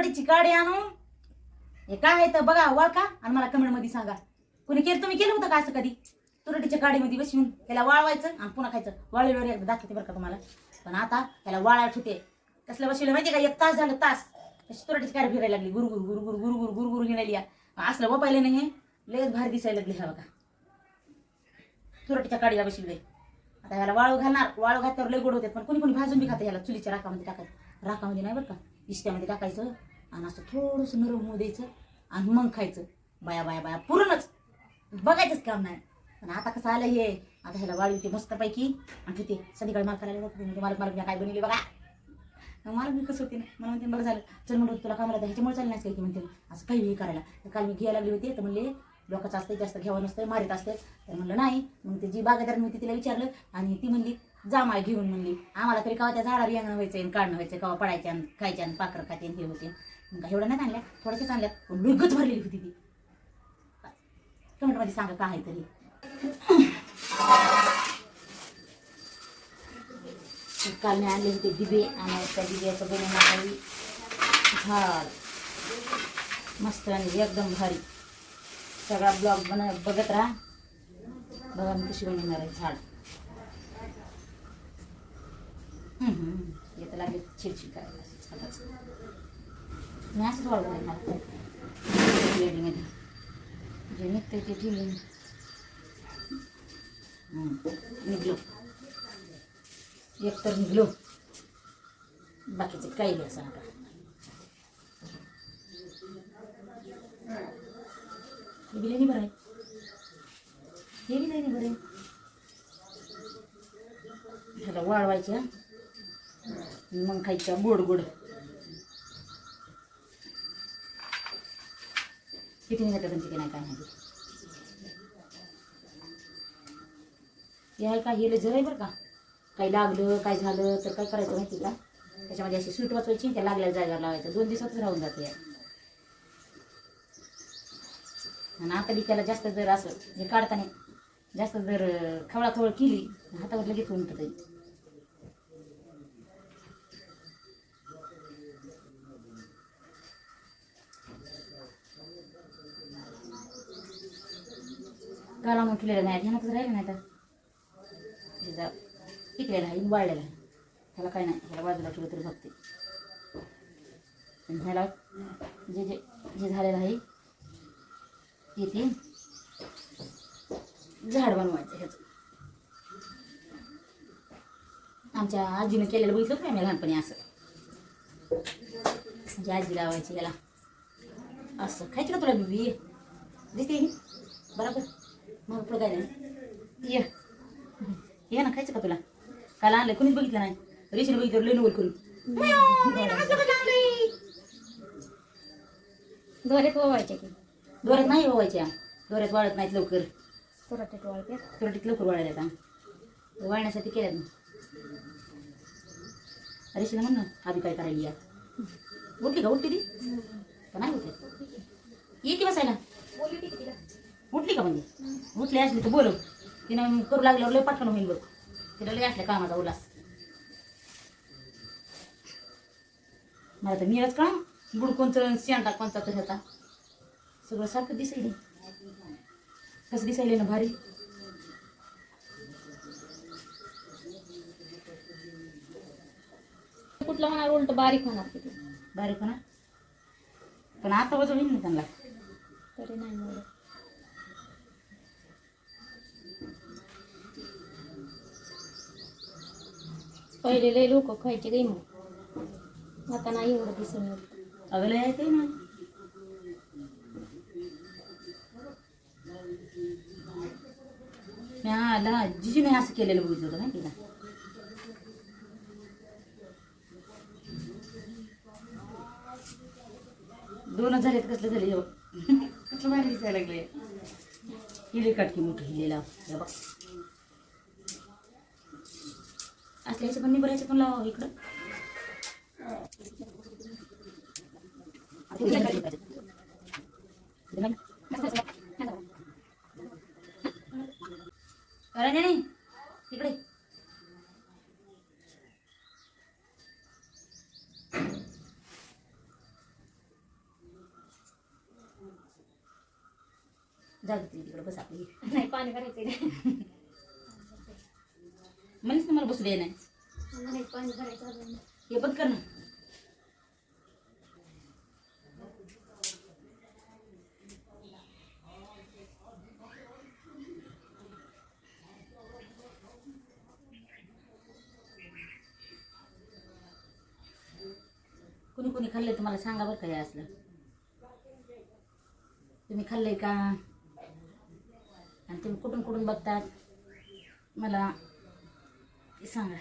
कोरडवाडीची काडी आणून हे काय आहे तर बघा वळखा आणि मला कमेंटमध्ये सांगा. कुणी केलं तुम्ही केलं होतं का असं कधी? तुरटीच्या काडीमध्ये बसवून त्याला वाळवायचं आणि पुन्हा खायचं. वाळलेवर एकदा दाखवते बरं का तुम्हाला. पण आता त्याला वाळ ठेवते. कसलं बसवलं माहिती का? एक तास झालं तास. तशी तुरटीची काडी फिरायला लागली. गुरगुर गुरु गुरु गुरगुर घेण्याली या. असलं वपायला नाही हे लयच भारी दिसायला लागली हा बघा. तुरटीच्या काडीला बसवले आता ह्याला वाळू घालणार. वाळू घातल्यावर लय गोड होतात. पण कोणी कोणी भाजून बी खाते ह्याला. चुलीच्या राखामध्ये टाकायचं. राखामध्ये नाही बरं का? इष्ट्यामध्ये टाकायचं आणि असं थोडंसं नरम होऊ द्यायचं आणि मग खायचं. बाया बाया बाया पूर्णच. बघायचंच काम नाही. पण आता कसं आलं हे? आता ह्याला वाळवी ते मस्तपैकी. आणि तिथे संध्याकाळी मला करायला जाते. म्हणजे मला मला काय बनवली बघा. मग मला मी कसं होते ना? मला म्हणते बरं झालं. चल म्हणून तुला कामाला द्या ह्याच्यामुळे चाललं नाही की? म्हणते असं काही हे करायला. तर काल मी घ्यायला लागली होती. तर म्हणले लोकांचं असते जास्त घ्यावं नसतं मारित असते तर म्हणलं नाही. मग ते जी बागायदार होती तिला विचारलं आणि ती म्हणली जामाळ घेऊन म्हणली आम्हाला तरी कवा त्या झाडावर येणं व्हायचं काढणं व्हायचं कवा पडायच्या खायच्या खायचे पाकर खाते हे होते. मग एवढं नाही आणल्या थोड्याशाच आणल्या पण लगच भरलेली होती ती. कमेंटमध्ये सांगा काय आहे तरी. काल मी आणले होते दिबे आणि त्या दिब्याचं बनवणार काही झाड. मस्त आणि एकदम भारी. सगळा ब्लॉग बन बघत राहा. बघा मी कशी बनवणार आहे झाड हम्म, हम्म. येतं लागले चिडचिड करायला असं झाडाचं मी असंच वाढवलं आहे मला लेडीमध्ये जे निघते ते ठेवले मी. निघलो. एक तर निघलो. बाकीचे काही बी असं हे बी बरं आहे. हे बी नाही बरं आहे. ह्याला वाळवायच्या मग खायच्या गोड गोड. किती निघतात आणि किती नाही काय माहिती? हे आहे का हे जर आहे बरं का? काही लागलं काय झालं तर काय करायचं माहिती का? त्याच्यामध्ये अशी स्वीट वाचवायची त्या लागल्या जागा लावायचं दोन दिवसातच राहून जाते. या. आणि आता बी त्याला जास्त जर असं हे काढताना जास्त जर खवळाखवळ केली हातावर लगेच उमटत आहे गाला मग केलेलं नाही ध्यानातच राहिलं नाही तर? शिजा पिकलेला आहे वाळलेला आहे त्याला काय नाही ह्याला बाजूला ठेवलं तरी बघते. ह्याला जे जे जे झालेलं आहे ते ते झाड बनवायचं ह्याचं. आमच्या आजीनं केलेलं बघितलं काय मी लहानपणी असं? म्हणजे आजी लावायची याला. असं. खायची का तुला बिबी दिसते बरोबर? मग पुढं काय नाही ये. ये ना खायचं का तुला? काल आणलं कोणीच बघितलं नाही. रेशीने बघितलं लय नवल करून दोऱ्यात ओवायच्या की? दोऱ्यात नाही वाळवायच्या दोऱ्यात वाळत नाहीत लवकर. तुरटीत ओवायच्या तुरटीत लवकर वाळायला आता. वाळण्यासाठी केल्यात ना. रेशीला म्हण ना आधी काय करायली या. उठली का? उठली ती? का नाही उठली? ये की बसायला? उठली का म्हणजे? उठली असली तर बोलव. तिनं करू लागल्यावर लय पटकन होईल बघ. तिला लय असल्या कामाचा उल्हास. मला तर मिळत का? गुड कोणचं शेंडा कोणचा तर ह्याचा? सगळं सारखं दिसायले कसं दिसायले ना भारी? कुठलं होणार उलट बारीक होणार किती बारीक ना पण आता वजन होईल ना त्यांना. तरी नाही पहिले लोक खायचे काही मग आता नाही एवढं दिसून येत. अगं लय ते ना. हा लहान जिजीने असं केलेलं बघितलं होतं माहिती का? दोनच झालेत, कसले झाले? हो कसलं दिसायला लागले? हिली काटकी मोठी, हिलेला. हे असल्या पण पण निबरायचं पण लावा इकडं. करा नाही तिकडे जाऊ तिकडे बस आपली. नाही पाणी करायचं म्हणूनच तुम्हाला बसू दे नाही नाही पाणी भरायचं अजून. हे बंद कर ना. कुणी कुणी खाल्लंय तुम्हाला सांगा बरं का हे असलं. तुम्ही खाल्लंय का? आणि तुम्ही कुठून कुठून बघतात? मला ते सांगा.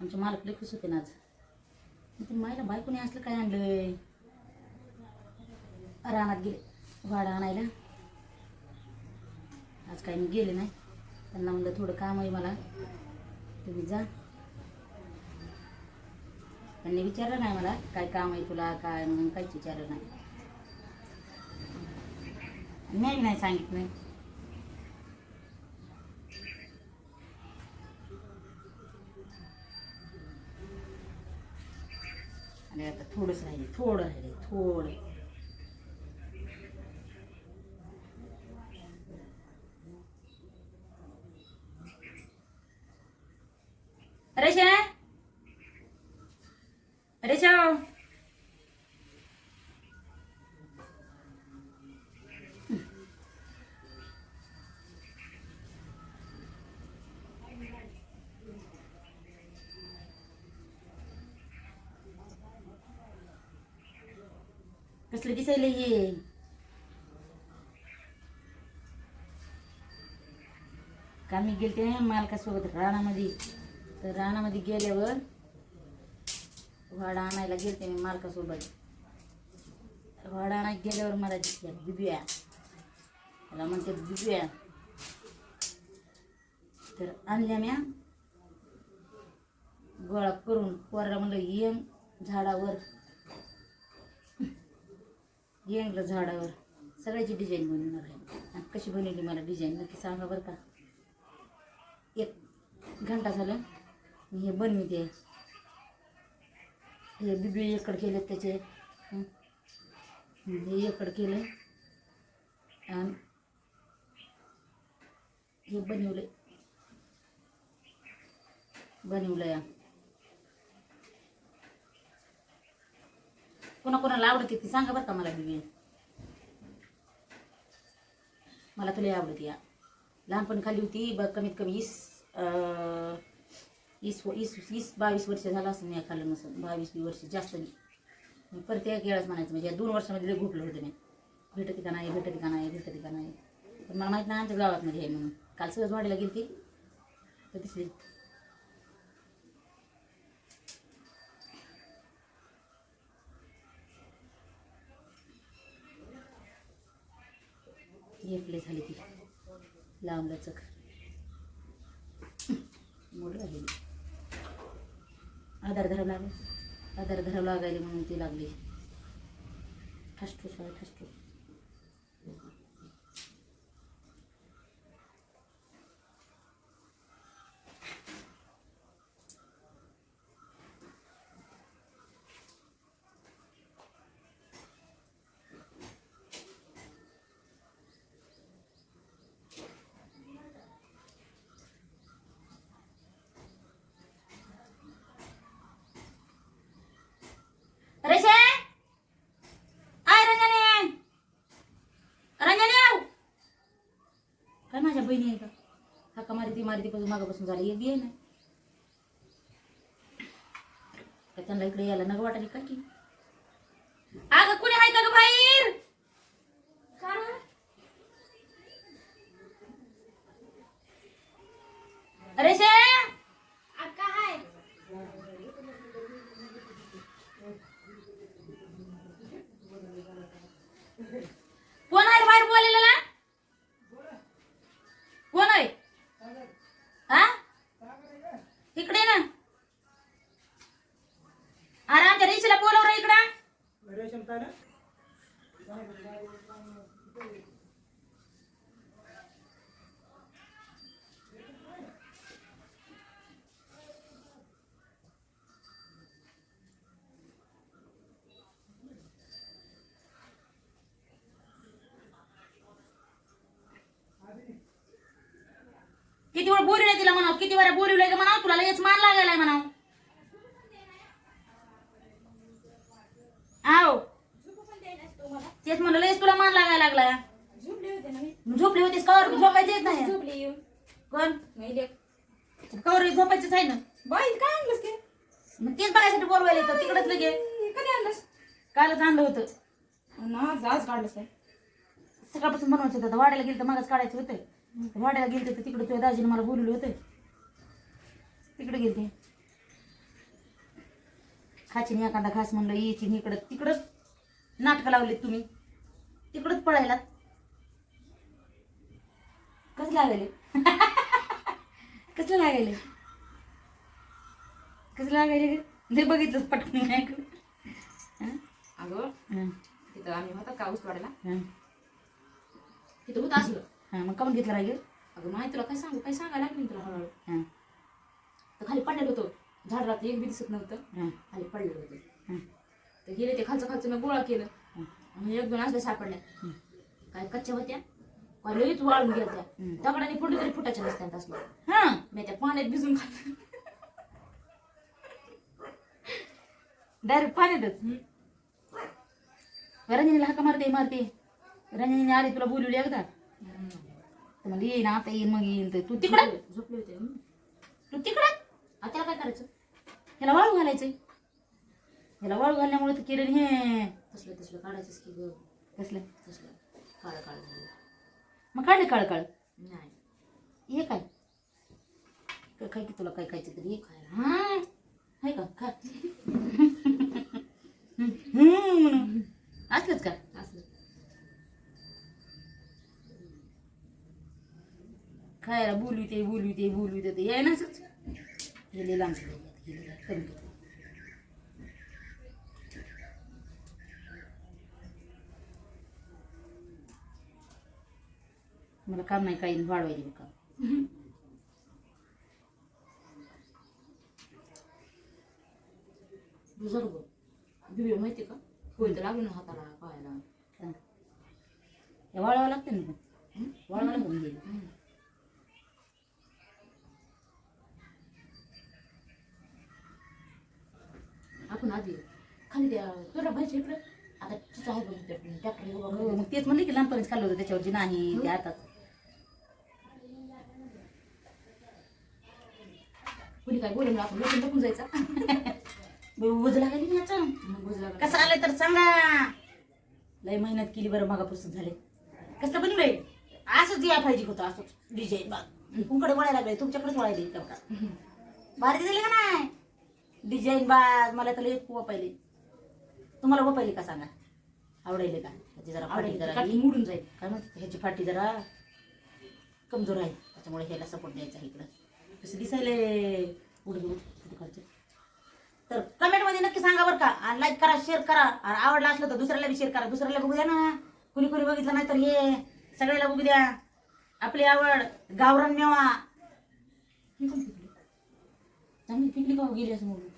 आमचे मालक लई खुश होते ना आज. मग ते मायला बायकोने असलं काय आणलंय? रानात गेले. वाडा आणायला. आज काय मी गेले नाही. त्यांना म्हणलं थोडं काम आहे मला. तुम्ही जा. त्यांनी विचारलं नाही मला काय काम आहे तुला काय म्हणून काहीच विचारलं नाही. मी नाही सांगितलं. थोडंच राहिले थोडं राहिले थोडं. कसलं दिसायला ये कामी गेलते मालकासोबत रानामध्ये तर रानामध्ये गेल्यावर वाडा आणायला गेलते मी मालकासोबत वाडा आणायला गेल्यावर मला दिसल्या बिब्या त्याला म्हणते बिब्या तर आणल्या म्या गोळा करून पोराला म्हणलं येम झाडावर येंगलं झाडावर. सगळ्याची डिझाईन बनवणार आहे. आणि कशी बनवली मला डिझाईन नक्की सांगा बरं का. एक घंटा झालं. मी हे बनविते. हे बिबी एकड केले त्याचे. हे? एकड केलं. आणि हे बनवलं बनवलं या कोणा कोणाला आवडते ती सांगा बरं का मला मी मला तुला आवडते या. लहानपणी खाली होती ब कमीत कमी इस इस इस वीस बावीस वर्ष झालं असं मी खाल्लं नसं बावीस वीस वर्ष जास्त नाही. परत एक वेळाच म्हणायचं म्हणजे या दोन वर्षामध्ये लय घुटलं होतं मी. भेटत का नाही भेटत का नाही भेटत का नाही. पण मला माहीत नाही आमच्या गावातमध्ये आहे म्हणून. काल सहज वाढीला गेली ती तर तिसरी एकले झाले ती लांब लचक मोड झालेली. आधार धरावं लागेल. आधार धरावं लागायला म्हणून ती लागली. ठसठूस आहे ठसठूस. माझ्या बहिणी आहे का? हाका मारिती मारिती पासून मागापासून झाली. एक बी ना. का त्यांना इकडे यायला नग वाटली का की? अगं कुणी आहे का ग बाहेर? अरे शे! काय कोण तुला किती वेळा बोलवलंय का म्हणा तुला लगेच मान लागायलाय म्हणा आव तेच म्हणलं लगेच तुला मान लागायला लागलाय. झोपली होतीस कवर झोपायची येत नाही. कोण? कवर झोपायचंच आहे ना. बाई काय आणलंस ते मग तेच बघायसाठी बोलवायला येतं. तिकडच लगे. कधी आणलंस? कालच आणलं होतं. आज आज काढलंस काय? सकाळपासून बनवायचं होतं. आता वाड्याला गेलं तर मागच काढायचं होतं. वाड्याला गेलं तर तिकडे तुझ्या दाजीने मला बोलवलं होतं. तिकडे गेलते. खाची एखादा घास म्हणलं यायची इकडं. तिकडंच नाटकं लावलेत तुम्ही. तिकडंच पळायला. कसं लागायले? कसलं लागायले? कसं लागायले? लय बघितलंच पटकन ऐकलं हं? अगं तिथं आम्ही होता का उसवाड्याला. तिथं होतं असलं. हं, मग काऊन घेतलं राहील? अगं माहिती तुला काय सांगू? काय सांगायला लागली तुला हळूहळू. हं, तर खाली पडलेलं होतं. झाड रात्री एक बी दिसत नव्हतं. खाली पडलेलं होतं. तर गेले ते खालचं खालचं मी गोळा केलं. आणि एक दोन असल्या सापडल्या. काय कच्च्या होत्या? लईच वाळून गेल्या हं. दगडाने फुटली तरी फुटायच्या नसत्यात असल्या हं. मी त्या पाण्यात भिजून खाल्लं. डायरेक्ट पाण्यातच. रंजनीला हाका मारते मारते. रंजनीने आली तुला बोलवली एकदा. तर म्हणजे येईन आता येईन मग येईन तर तू तिकडं? झोपले होते हं. तू तिकडं? आता त्याला काय करायचं? ह्याला वाळू घालायचंय. ह्याला वाळू घालण्यामुळे तर किरण हे तसलं तसलं काढायचंच की ग. कसलं तसलं. काळ काळ मग काढले काळ काळ. नाही. हे काय? काय काय की तुला काय खायचं तरी? हे खायला. हा? आहे का? खा. हम्म. असलंच का असलं खायला बोलू ते बोलू ते बोलू ते याय ना असंच गेले लांब. कमी. मला काम नाही काही वाढवायचे काम. बुजुर्ग बिबी माहिती का? तर लागलं ना हाताला पायाला. हा. हे वाळवावं लागतं ना हं? वाळवावं लागून गेले हं. आपण आधी खाली त्या तुला पाहिजे इकडे. आता तिथं आहे बघ ट्रॅक्टर हो, मग तेच म्हणले की लहानपणीच खाल्लं होतं त्याच्यावरची नाही ते आता कुणी काय बोलून आपण लपून लपून जायचा. वज लागली ना याचं मग. कसं आलंय तर सांगा. लय मेहनत केली बरं मागापासून झाले. कसलं बनवलंय असंच या पाहिजे होतं असंच. डिझाईन बाग तुमकडे वळायला लागले तुमच्याकडेच वळायला तेवढा भारी दिले का नाही? डिझाईन बाग मला तर लय खूप पाहिले. तुम्हाला व पाहिले का सांगा? आवडायले का? ह्याची जरा फाटी आवडेल जरा ही- मोडून जाईल. काय म्हणते? ह्याची फाटी जरा कमजोर आहे. त्याच्यामुळे ह्याला सपोर्ट द्यायचा आहे इकडं. कसं दिसायले उडत तर कमेंटमध्ये नक्की सांगा बरं का. आणि लाईक करा शेअर करा. आणि आवडला असलं तर दुसऱ्याला बी शेअर करा. दुसऱ्याला बघू द्या ना. कुणी कुणी बघितलं नाही तर हे सगळ्याला बघू द्या. आपली आवड गावरान मेवा. हे कोण पिकलं? चांगली पिकली का हो? गेली असं म्हणून.